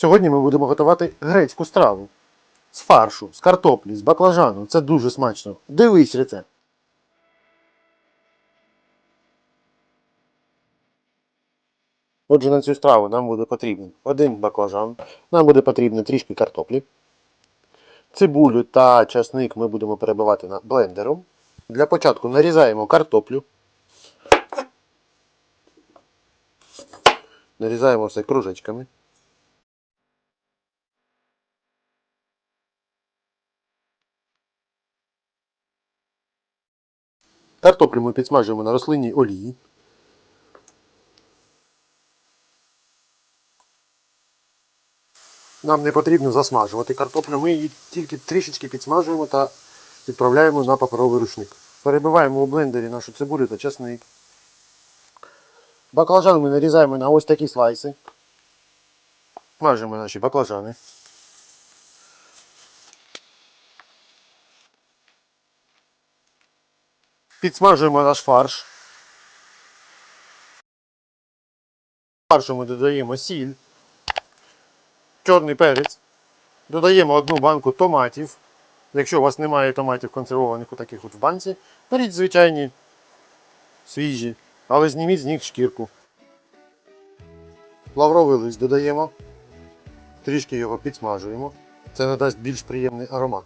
Сьогодні ми будемо готувати грецьку страву. З фаршу, з картоплі, з баклажану. Це дуже смачно. Дивись рецепт. Отже, на цю страву нам буде потрібен один баклажан, нам буде потрібно трішки картоплі. Цибулю та часник ми будемо перебивати блендером. Для початку нарізаємо картоплю. Нарізаємо все кружечками. Картоплю ми підсмажуємо на рослинній олії. Нам не потрібно засмажувати картоплю, ми її тільки трішечки підсмажуємо та відправляємо на паперовий рушник. Перебиваємо у блендері нашу цибулю та чесник. Баклажан ми нарізаємо на ось такі слайси. Смажимо наші баклажани. Підсмажуємо наш фарш. Фаршу ми додаємо сіль, чорний перець. Додаємо одну банку томатів. Якщо у вас немає томатів консервованих у таких от в банці, беріть звичайні свіжі, але зніміть з них шкірку. Лавровий лист додаємо. Трішки його підсмажуємо. Це надасть більш приємний аромат.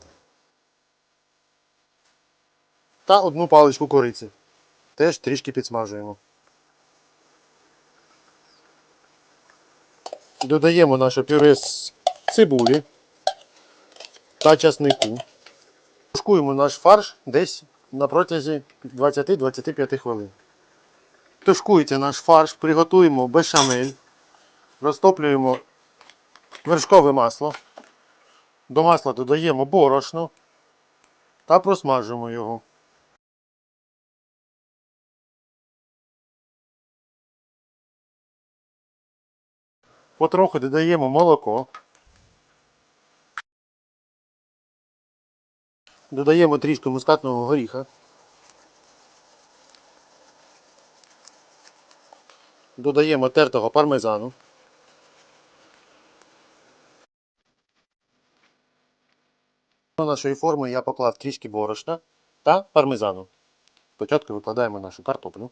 Та одну паличку кориці. Теж трішки підсмажуємо. Додаємо наше пюре з цибулі та часнику. Тушкуємо наш фарш десь на протязі 20-25 хвилин. Тушкується наш фарш, приготуємо бешамель, розтоплюємо вершкове масло. До масла додаємо борошно та просмажуємо його. Потроху додаємо молоко. Додаємо трішки мускатного горіха. Додаємо тертого пармезану. До нашої форми я поклав трішки борошна та пармезану. Спочатку викладаємо нашу картоплю.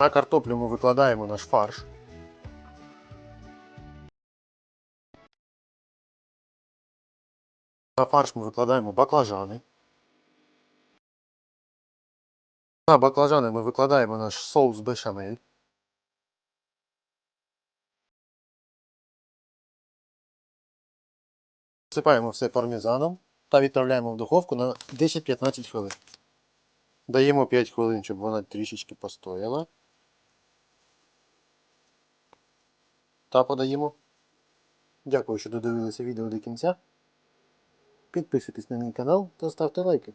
На картоплю ми викладаємо наш фарш. На фарш ми викладаємо баклажани. На баклажани ми викладаємо наш соус бешамель. Всипаємо все пармезаном та відправляємо в духовку на 10-15 хвилин. Даємо 5 хвилин, щоб вона трішечки постояла. Та подаємо. Дякую, що додивилися відео до кінця. Підписуйтесь на мій канал та ставте лайки.